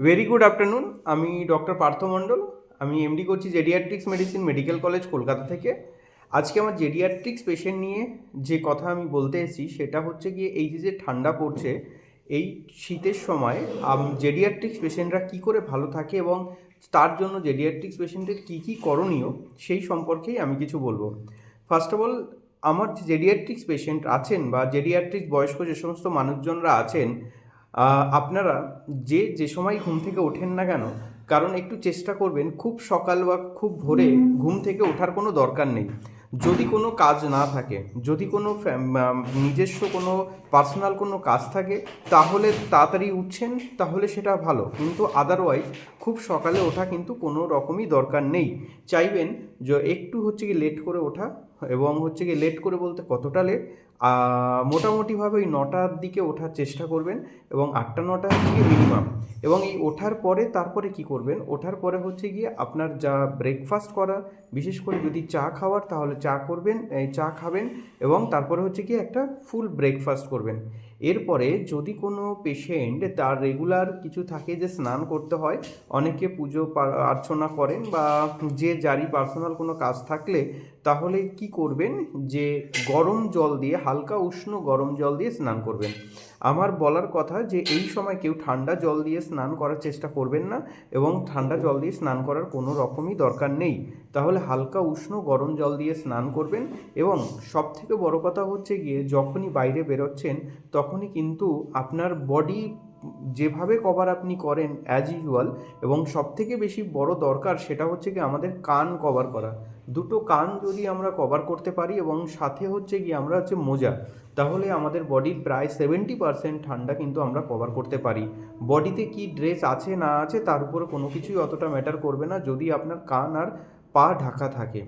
Very good afternoon আমি doctor Partha Mondal. আমি MD করছি geriatrics medicine medical college Kolkata থেকে। আজকে আমার জেডিয়াট্রিক্স পেশেন্ট নিয়ে যে কথা আমি বলতে এসেছি, সেটা হচ্ছে গিয়ে এই যে যে ঠান্ডা পড়ছে, এই শীতের সময় জেডিয়াট্রিক্স পেশেন্টরা কী করে ভালো থাকে এবং তার জন্য জেডিয়াট্রিক্স পেশেন্টের কী কী করণীয়, সেই সম্পর্কেই আমি কিছু বলব। ফার্স্ট অফ অল আমার জেডিয়াট্রিক্স পেশেন্ট আছেন বা জেডিয়াট্রিক্স বয়স্ক যে সমস্ত মানুষজনরা আছেন আপনারা যে যে সময় ঘুম থেকে ওঠেন না কেন কারণ একটু চেষ্টা করবেন খুব সকাল বা খুব ভোরে ঘুম থেকে ওঠার কোনো দরকার নেই। যদি কোনো কাজ না থাকে যদি কোনো নিজস্ব কোনো পার্সোনাল কোনো কাজ থাকে তাহলে তাড়াতাড়ি উঠছেন তাহলে সেটা ভালো। কিন্তু আদারওয়াইজ খুব সকালে ওঠা কিন্তু কোনো রকমই দরকার নেই। চাইবেন যে একটু হচ্ছে কি লেট করে ওঠা এবং হচ্ছে কি লেট করে বলতে কতটা লেট মোটামুটিভাবে ওই নটার দিকে ওঠার চেষ্টা করবেন এবং আটটা নটা গিয়ে মিনিমাম এবং এই ওঠার পরে তারপরে কি করবেন? ওঠার পরে হচ্ছে গিয়ে আপনার যা ব্রেকফাস্ট করা বিশেষ করে যদি চা খাওয়ার তাহলে চা করবেন চা খাবেন এবং তারপরে হচ্ছে গিয়ে একটা ফুল ব্রেকফাস্ট করবেন। এরপরে যদি কোনো পেশেন্ট তার রেগুলার কিছু থাকে যে স্নান করতে হয়, অনেকে পুজো আর্চনা করেন বা যে যারই পার্সোনাল কোনো কাজ থাকলে, তাহলে কি করবেন? যে গরম জল দিয়ে, হালকা উষ্ণ গরম জল দিয়ে স্নান করবেন। আমার বলার কথা যে এই সময় কেউ ঠান্ডা জল দিয়ে স্নান করার চেষ্টা করবেন না এবং ঠান্ডা জল দিয়ে স্নান করার কোনো রকমই দরকার নেই। তাহলে হালকা উষ্ণ গরম জল দিয়ে স্নান করবেন এবং সবথেকে বড় কথা হচ্ছে গিয়ে যখনই বাইরে বেরোচ্ছেন, তখনই কিন্তু আপনার বডি যেভাবে কভার আপনি করেন অ্যাজ ইউজুয়াল এবং সব থেকে বেশি বড় দরকার সেটা হচ্ছে কি আমাদের কান কভার করা। দুটো কান যদি আমরা কভার করতে পারি এবং সাথে হচ্ছে কি আমরা হচ্ছে মোজা, তাহলে আমাদের বডির প্রায় সেভেন্টি পার্সেন্ট ঠান্ডা কিন্তু আমরা কভার করতে পারি। বডিতে কি ড্রেস আছে না আছে তার উপরে কোনো কিছুই অতটা ম্যাটার করবে না। যদি আপনার কান আর পা ঢাকা থাকে।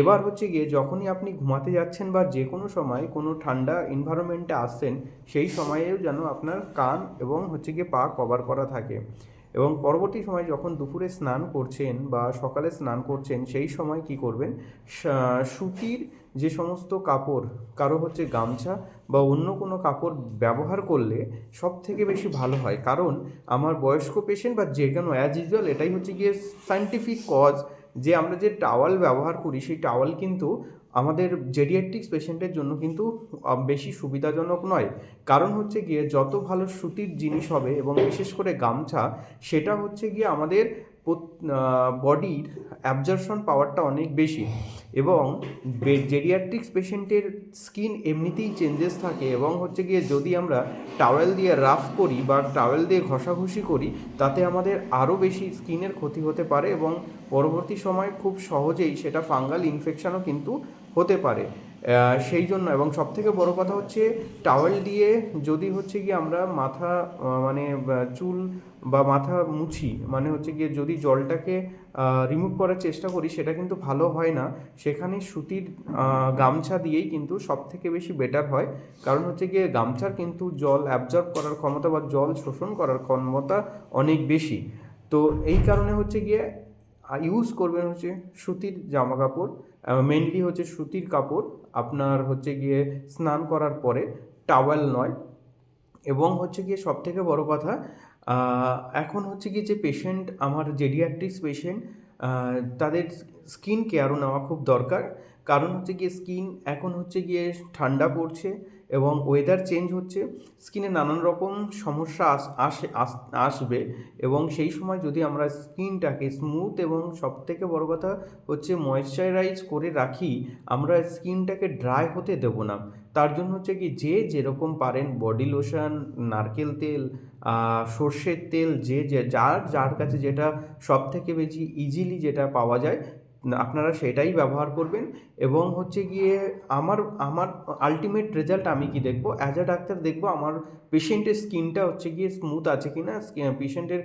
এবার হচ্ছে গিয়ে যখনই আপনি ঘুমাতে যাচ্ছেন বা যে কোনো সময় কোনো ঠান্ডা এনভায়রনমেন্টে আসছেন, সেই সময়েও যেন আপনার কান এবং হচ্ছে গিয়ে পা কভার করা থাকে। এবং পরবর্তী সময় যখন দুপুরে স্নান করছেন বা সকালে স্নান করছেন, সেই সময় কি করবেন? সুতির যে সমস্ত কাপড়, কারও হচ্ছে গামছা বা অন্য কোনো কাপড় ব্যবহার করলে সব থেকে বেশি ভালো হয়। কারণ আমার বয়স্ক পেশেন্ট বা যে কোনো অ্যাজ ইউজুয়াল এটাই হচ্ছে গিয়ে সায়েন্টিফিক কজ যে আমরা যে টাওয়াল ব্যবহার করি, সেই টাওয়াল কিন্তু আমাদের জেডিয়াট্রিক্স পেশেন্টের জন্য কিন্তু বেশি সুবিধাজনক নয়। কারণ হচ্ছে গিয়ে যত ভালো সুতির জিনিস হবে এবং বিশেষ করে গামছা, সেটা হচ্ছে গিয়ে আমাদের বডির অ্যাবজর্পশন পাওয়ারটা অনেক বেশি এবং জেরিয়াট্রিক্স পেশেন্টের স্কিন এমনিতেই চেঞ্জেস থাকে এবং হচ্ছে গিয়ে যদি আমরা টাওয়েল দিয়ে রাফ করি বা টাওয়েল দিয়ে ঘষাঘষি করি, তাতে আমাদের আরও বেশি স্কিনের ক্ষতি হতে পারে এবং পরবর্তী সময় খুব সহজেই সেটা ফাঙ্গাল ইনফেকশনও কিন্তু হতে পারে। সেই জন্য এবং সব থেকে বড় কথা হচ্ছে টাওয়েল দিয়ে যদি হচ্ছে গিয়ে আমরা মাথা মানে চুল বা মাথা মুছি মানে হচ্ছে গিয়ে যদি জলটাকে রিমুভ করার চেষ্টা করি, সেটা কিন্তু ভালো হয় না। সেখানে সুতির গামছা দিয়েই কিন্তু সব থেকে বেশি বেটার হয়। কারণ হচ্ছে গিয়ে গামছার কিন্তু জল অ্যাবজর্ব করার ক্ষমতা বা জল শোষণ করার ক্ষমতা অনেক বেশি। তো এই কারণে হচ্ছে গিয়ে ইউজ করবেন হচ্ছে সুতির জামা কাপড় মেনলি হচ্ছে সুতির কাপড়, আপনার হচ্ছে গিয়ে স্নান করার পরে টাওয়েল নয়। এবং হচ্ছে গিয়ে সব থেকে বড় কথা এখন হচ্ছে কি যে পেশেন্ট আমার জেডিয়াট্রিক্স পেশেন্ট তাদের স্কিন কেয়ারও নেওয়া খুব দরকার। কারণ হচ্ছে গিয়ে স্কিন এখন হচ্ছে গিয়ে ঠান্ডা পড়ছে। এবং ওয়েদার চেঞ্জ হচ্ছে স্কিনে নানান রকম সমস্যা আস, আসে, আস- আসবে এবং সেই সময় যদি আমরা স্কিনটাকে স্মুথ এবং সব থেকে বড় কথা হচ্ছে ময়েশ্চারাইজ করে রাখি, আমরা স্কিনটাকে ড্রাই হতে দেবো না। তার জন্য হচ্ছে কি, যে যেরকম পারেন বডি লোশন নারকেল তেল সর্ষের তেল, যে যার যার কাছে যেটা সব থেকে বেশি ইজিলি যেটা পাওয়া যায় আপনারা সেটাই ব্যবহার করবেন এবং হচ্ছে গিয়ে আমার আমার আলটিমেট রেজাল্ট আমি কি দেখব? অ্যাজ আ ডাক্তার দেখব আমার পেশেন্টের স্কিনটা হচ্ছে গিয়ে স্মুথ আছে কি না পেশেন্টের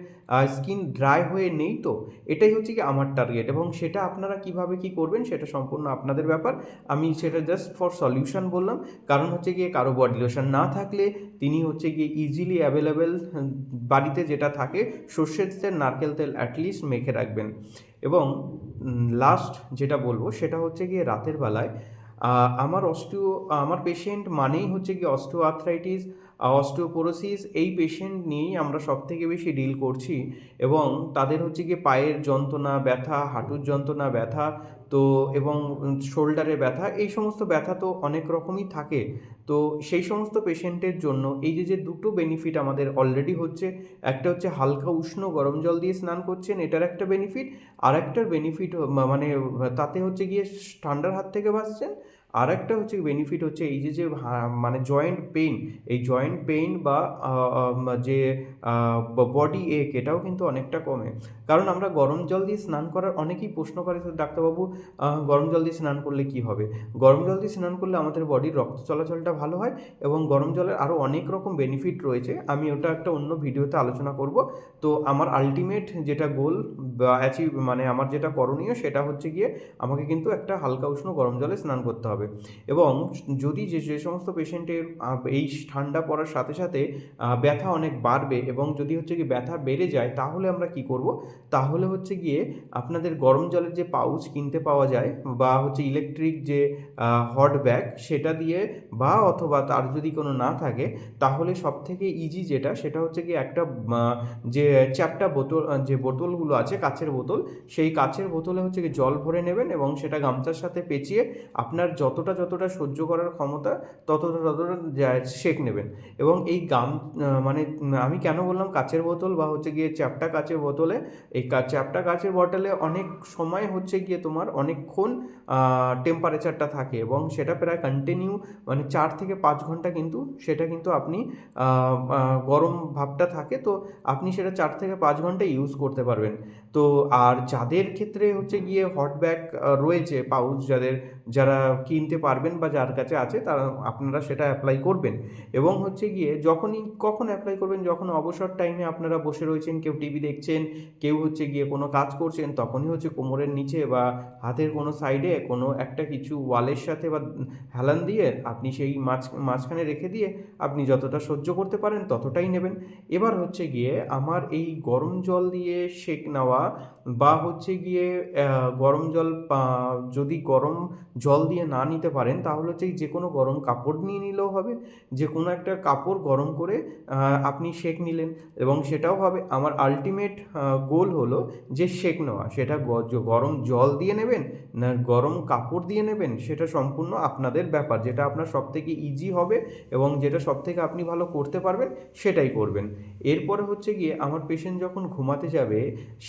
স্কিন ড্রাই হয়ে নেই তো? এটাই হচ্ছে কি আমার টার্গেট এবং সেটা আপনারা কীভাবে কি করবেন সেটা সম্পূর্ণ আপনাদের ব্যাপার। আমি সেটা জাস্ট ফর সলিউশন বললাম। কারণ হচ্ছে গিয়ে কারও বডি লোশন না থাকলে তিনি হচ্ছে গিয়ে ইজিলি অ্যাভেলেবেল বাড়িতে যেটা থাকে সর্ষের তেল, নারকেল তেল অ্যাটলিস্ট মেখে রাখবেন। এবং লাস্ট যেটা বলব সেটা হচ্ছে গিয়ে রাতের বেলায় আমার অস্টিও আমার পেশেন্ট মানেই হচ্ছে গিয়ে অস্টিও আর্থ্রাইটিস অস্টিওপোরোসিস এই পেশেন্ট নিয়েই আমরা সব থেকে বেশি ডিল করছি এবং তাদের হচ্ছে গিয়ে পায়ের যন্ত্রণা, ব্যথা, হাঁটুর যন্ত্রণা, ব্যথা, তো এবং শোল্ডারে ব্যথা, এই সমস্ত ব্যথা তো অনেক রকমই থাকে। তো সেই সমস্ত পেশেন্টের জন্য এই যে যে দুটো বেনিফিট আমাদের অলরেডি হচ্ছে, একটা হচ্ছে হালকা উষ্ণ গরম জল দিয়ে স্নান করছেন, এটার একটা বেনিফিট আর একটার বেনিফিট মানে তাতে হচ্ছে গিয়ে ঠান্ডার হাত থেকে বাঁচছেন আর একটা হচ্ছে বেনিফিট হচ্ছে এই যে যে মানে জয়েন্ট পেইন এই জয়েন্ট পেইন বা যে বডি এক এটাও কিন্তু অনেকটা কমে। কারণ আমরা গরম জল দিয়ে স্নান করার অনেকেই প্রশ্ন করে ডাক্তারবাবু গরম জল দিয়ে স্নান করলে কি হবে? গরম জল দিয়ে স্নান করলে আমাদের বডির রক্ত চলাচলটা ভালো হয় এবং গরম জলের আরও অনেক রকম বেনিফিট রয়েছে। আমি ওটা একটা অন্য ভিডিওতে আলোচনা করব। তো আমার আলটিমেট যেটা গোল বা অ্যাচিভ মানে আমার যেটা করণীয় সেটা হচ্ছে গিয়ে আমাকে কিন্তু একটা হালকা উষ্ণ গরম জলে স্নান করতে হবে। এবং যদি যে যে সমস্ত পেশেন্টের এই ঠান্ডা পড়ার সাথে সাথে ব্যথা অনেক বাড়বে এবং যদি হচ্ছে কি ব্যথা বেড়ে যায়, তাহলে আমরা কি করব? তাহলে হচ্ছে গিয়ে আপনাদের গরম জলের যে পাউচ কিনতে পাওয়া যায় বা হচ্ছে ইলেকট্রিক যে হট ব্যাগ সেটা দিয়ে বা অথবা তার যদি কোনো না থাকে, তাহলে সব থেকে ইজি যেটা, সেটা হচ্ছে কি একটা যে চ্যাপটা বোতল যে বোতলগুলো আছে কাচের বোতল, সেই কাচের বোতলে হচ্ছে কি জল ভরে নেবেন এবং সেটা গামছার সাথে পেঁচিয়ে আপনার যতটা যতটা সহ্য করার ক্ষমতা, ততটা ততটা সেঁক নেবেন। এবং এই গাম মানে আমি কেন বললাম কাচের বোতল বা হচ্ছে গিয়ে চ্যাপটা কাচের বোতলে? এই চ্যাপটা কাচের বটলে অনেক সময় হচ্ছে গিয়ে তোমার অনেকক্ষণ টেম্পারেচারটা থাকে এবং সেটা প্রায় কন্টিনিউ মানে চার থেকে পাঁচ ঘণ্টা কিন্তু সেটা কিন্তু আপনি গরম ভাবটা থাকে তো আপনি সেটা চার থেকে পাঁচ ঘণ্টা ইউজ করতে পারবেন। তো আর যাদের ক্ষেত্রে হচ্ছে গিয়ে হট ব্যাগ রয়েছে পাউচ যাদের যারা কিনতে পারবেন বা যার কাছে আছে, তারা আপনারা সেটা অ্যাপ্লাই করবেন। এবং হচ্ছে গিয়ে যখনই, কখন অ্যাপ্লাই করবেন, যখন অবসর টাইমে আপনারা বসে রয়েছেন, কেউ টিভি দেখছেন, কেউ হচ্ছে গিয়ে কোনো কাজ করছেন, তখনই হচ্ছে কোমরের নিচে বা হাতের কোনো সাইডে কোনো একটা কিছু ওয়ালের সাথে বা হেলান দিয়ে আপনি সেই মাঝ, মাঝখানে রেখে দিয়ে আপনি যতটা সহ্য করতে পারেন, ততটাই নেবেন। এবার হচ্ছে গিয়ে আমার এই গরম জল দিয়ে সেক নেওয়া বা হচ্ছে গিয়ে গরম জল যদি গরম জল দিয়ে না নিতে পারেন, তাহলে হচ্ছে যে কোনো গরম কাপড় নিয়ে নিলেও হবে। যে কোনো একটা কাপড় গরম করে আপনি সেক নিলেন এবং সেটাও হবে। আমার আলটিমেট গোল হলো যে সেক নেওয়া। সেটা গরম জল দিয়ে নেবেন না গরম কাপড় দিয়ে নেবেন, সেটা সম্পূর্ণ আপনাদের ব্যাপার। যেটা আপনার সব থেকে ইজি হবে এবং যেটা সব থেকে আপনি ভালো করতে পারবেন, সেটাই করবেন। এরপরে হচ্ছে গিয়ে আমার পেশেন্ট যখন ঘুমাতে যাবে,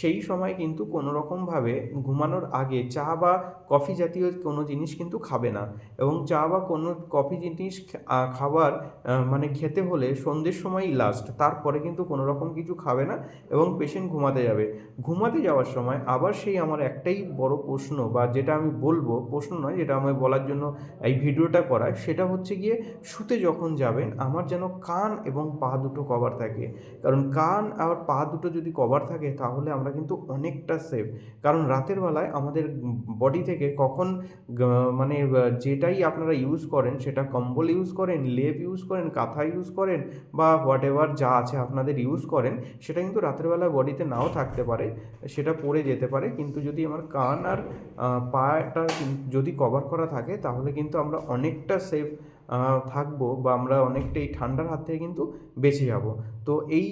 সেই সময় কিন্তু কোনো রকমভাবে ঘুমানোর আগে চা বা কফি জাতীয় কোনো জিনিস কিন্তু খাবে না। এবং চা বা কোনো কফি জিনিস খাবার মানে খেতে হলে সন্ধ্যের সময়ই লাস্ট তারপরে কিন্তু কোনো রকম কিছু খাবে না এবং পেশেন্ট ঘুমাতে যাবে। ঘুমাতে যাওয়ার সময় আবার সেই আমার একটাই বড় প্রশ্ন বা যেটা আমি বলব, প্রশ্ন নয়, যেটা আমি বলার জন্য এই ভিডিওটা করা সেটা হচ্ছে গিয়ে শুতে যখন যাবেন, আমার যেন কান এবং পা দুটো কভার থাকে। কারণ কান আর পা দুটো যদি কভার থাকে, তাহলে আমরা কিন্তু অনেকটা সেফ কারণ রাতের বেলায় আমাদের বডি থেকে কখন মানে যেটাই আপনারা ইউজ করেন, সেটা কম্বল ইউজ করেন, লেপ ইউজ করেন, কাঁথা ইউজ করেন, বা হোয়াট এভার যা আছে আপনাদের ইউজ করেন, সেটা কিন্তু রাতের বেলায় বডিতে নাও থাকতে পারে, সেটা পরে যেতে পারে। কিন্তু যদি আমার কান আর পাটা যদি কভার করা থাকে, তাহলে কিন্তু আমরা অনেকটা সেফ থাকব বা আমরা অনেকটাই ঠান্ডার হাত থেকে কিন্তু বেঁচে যাব। তো এই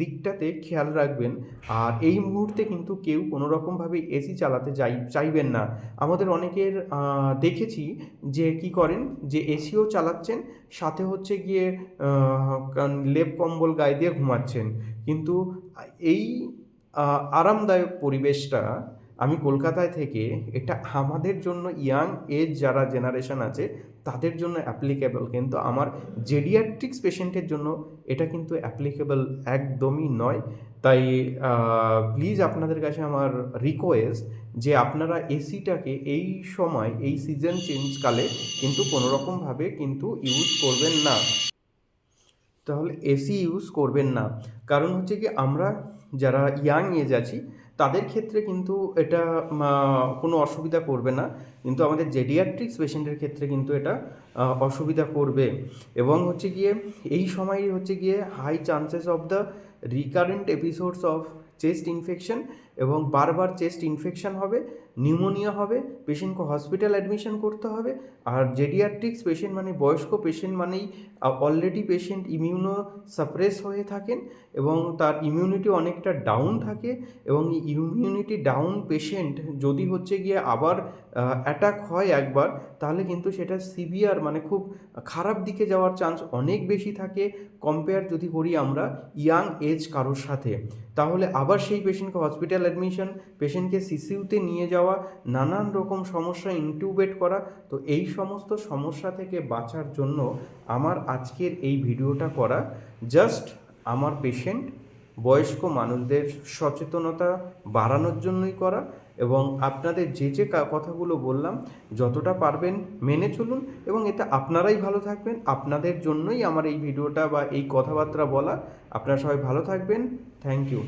দিকটাতে খেয়াল রাখবেন। আর এই মুহূর্তে কিন্তু কেউ কোনো রকমভাবে এসি চালাতে চাই চাইবেন না। আমাদের অনেকের দেখেছি যে কি করেন? যে এসিও চালাচ্ছেন, সাথে হচ্ছে গিয়ে লেপ, কম্বল গায়ে দিয়ে ঘুমাচ্ছেন। কিন্তু এই আরামদায়ক পরিবেশটা আমি কলকাতায় থেকে, এটা আমাদের জন্য ইয়াং এজ যারা জেনারেশন আছে তাদের জন্য অ্যাপ্লিকেবল কিন্তু আমার জেডিয়াট্রিক্স পেশেন্টের জন্য এটা কিন্তু অ্যাপ্লিকেবল একদমই নয়। তাই প্লিজ আপনাদের কাছে আমার রিকোয়েস্ট যে আপনারা এসিটাকে এই সময়, এই সিজন চেঞ্জকালে কিন্তু কোনো রকমভাবে কিন্তু ইউজ করবেন না। তাহলে এসি ইউজ করবেন না। কারণ হচ্ছে কি, আমরা যারা ইয়াং এজ আছি তাদের ক্ষেত্রে কিন্তু এটা কোনো অসুবিধা করবে না। কিন্তু আমাদের জেডিয়াট্রিক্স পেশেন্টের ক্ষেত্রে কিন্তু এটা অসুবিধা করবে। এবং হচ্ছে গিয়ে, এই সময় হচ্ছে গিয়ে high chances of the recurrent episodes of chest infection এবং বারবার চেস্ট ইনফেকশন হবে। নিউমোনিয়া হবে পেশেন্টকে হসপিটাল অ্যাডমিশন করতে হবে, আর জেডিয়াট্রিক্স পেশেন্ট মানে বয়স্ক পেশেন্ট মানেই অলরেডি পেশেন্ট ইমিউনো সাপ্রেস হয়ে থাকেন এবং তার ইমিউনিটি অনেকটা ডাউন থাকে এবং ইমিউনিটি ডাউন পেশেন্ট যদি হচ্ছে গিয়ে আবার অ্যাটাক হয় একবার, তাহলে কিন্তু সেটা সিভিয়ার মানে খুব খারাপ দিকে যাওয়ার চান্স অনেক বেশি থাকে কম্পেয়ার যদি করি আমরা ইয়াং এজ কারোর সাথে। তাহলে আবার সেই পেশেন্টকে হসপিটাল অ্যাডমিশন পেশেন্টকে সিসিউতে নিয়ে যাওয়া নানান রকম সমস্যা ইনটিউবেট করা। তো এই সমস্ত সমস্যা থেকে বাঁচার জন্য আমার আজকের এই ভিডিওটা করা। জাস্ট আমার পেশেন্ট বয়স্ক মানুষদের সচেতনতা বাড়ানোর জন্যই করা এবং আপনাদের যে যে কথাগুলো বললাম, যতটা পারবেন মেনে চলুন এবং এতে আপনারাই ভালো থাকবেন। আপনাদের জন্যই আমার এই ভিডিওটা বা এই কথাবার্তা বলা। আপনারা সবাই ভালো থাকবেন। Thank you